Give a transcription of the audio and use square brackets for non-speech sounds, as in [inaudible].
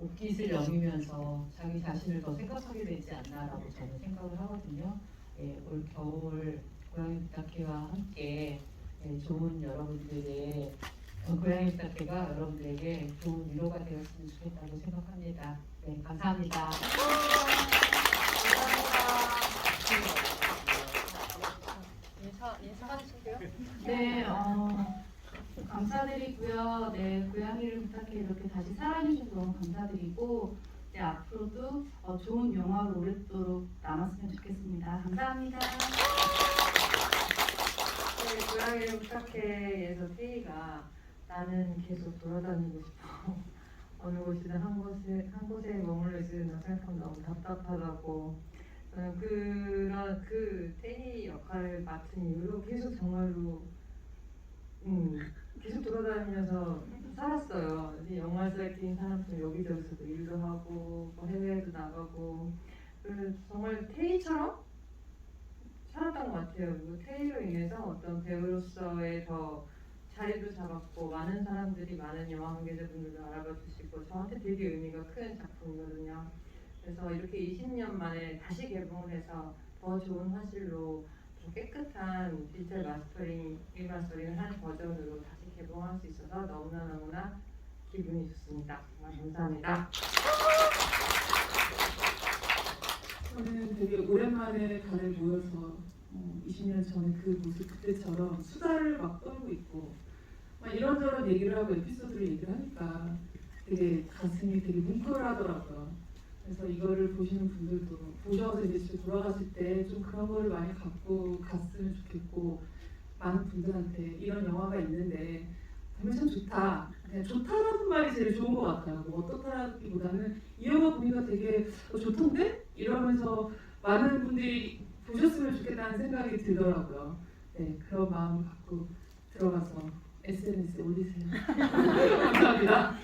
옷깃을 여미면서 자기 자신을 더 생각하게 되지 않나라고 저는 생각을 하거든요. 예, 올 겨울 고양이 부탁해와 함께 예, 좋은 여러분들의 어, 고양이 부탁해가 여러분들에게 좋은 위로가 되었으면 좋겠다고 생각합니다. 네, 감사합니다. 인사 인사해 주세요. 네, 어, 감사드리고요. 네, 고양이를 부탁해 이렇게 다시 사랑해주셔서 너무 감사드리고, 네, 앞으로도 어, 좋은 영화로 오랫도록 남았으면 좋겠습니다. 감사합니다. 네, 고양이를 부탁해에서 태희가 나는 계속 돌아다니고 싶어. [laughs] 어느 곳이든 한 곳에 한 곳에 머물러 있으나 생각하면 너무 답답하다고. 저는 그런 그 태희 역할을 맡은 이후로 계속 정말로 돌아다니면서 살았어요. 낀 사람처럼 여기저기서도 일도 하고 뭐 해외에도 나가고 정말 태희처럼 살았던 것 같아요. 테이로 인해서 어떤 배우로서의 더 자리도 잡았고 많은 사람들이 많은 영화 관계자분들도 알아봐 주시고 저한테 되게 의미가 큰 작품이거든요. 그래서 이렇게 20년 만에 다시 개봉을 해서 더 좋은 화질로 더 깨끗한 디지털 마스터링, 리마스터링을 한 버전으로 다시 개봉할 수 있어서 너무나 너무나 기분이 좋습니다. 정말 감사합니다. 저는 되게 오랜만에 다들 모여서 어, 20년 전에 그 모습 그때처럼 수다를 막 떨고 있고 막 이런저런 얘기를 하고 에피소드를 얘기를 하니까 되게 가슴이 되게 뭉클하더라고요. 그래서 이거를 보시는 분들도 보셔서 이제 집에 돌아가실 때 좀 그런 거를 많이 갖고 갔으면 좋겠고 많은 분들한테 이런 영화가 있는데 보면 참 좋다. 그냥 좋다라는 말이 제일 좋은 것 같아요. 뭐 어떻다라기보다는 이 영화 보니까 되게 어, 좋던데? 이러면서 많은 분들이 보셨으면 좋겠다는 생각이 들더라고요. 네, 그런 마음을 갖고 들어가서 SNS에 올리세요. [laughs] 감사합니다.